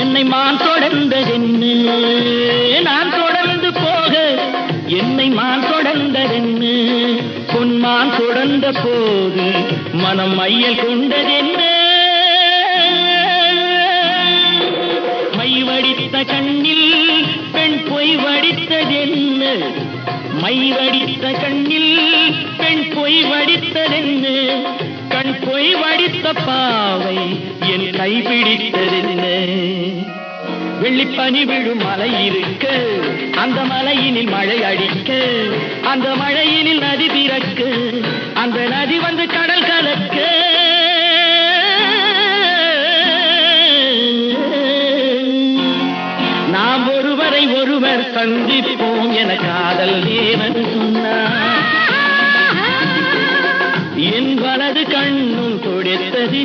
என்னை மான் தொடர்ந்த நான் தொடர்ந்து போக என்னை மான் தொடர்ந்ததென்னு பொன்மான் தொடர்ந்த போது மனம் மையல் கொண்டதென்ன. மைவடித்த கண்ணில் பெண் பொய் வடித்ததென்ன மைவடித்த கண்ணில் பெண் பொய் வடித்ததென்ன கண் பொய் வடித்த பாவை கைபிடித்ததென்ன வெள்ளிப்பனி விழும் மலை இருக்க அந்த மலையினில் மழை அடிக்க அந்த மழையினில் நதி திறக்க அந்த நதி வந்து கடல் கலக்க. நாம் ஒருவரை ஒருவர் சந்திப்போம் என காதல் தேவன் சொன்னார். என் வலது கண்ணும் துடைத்தது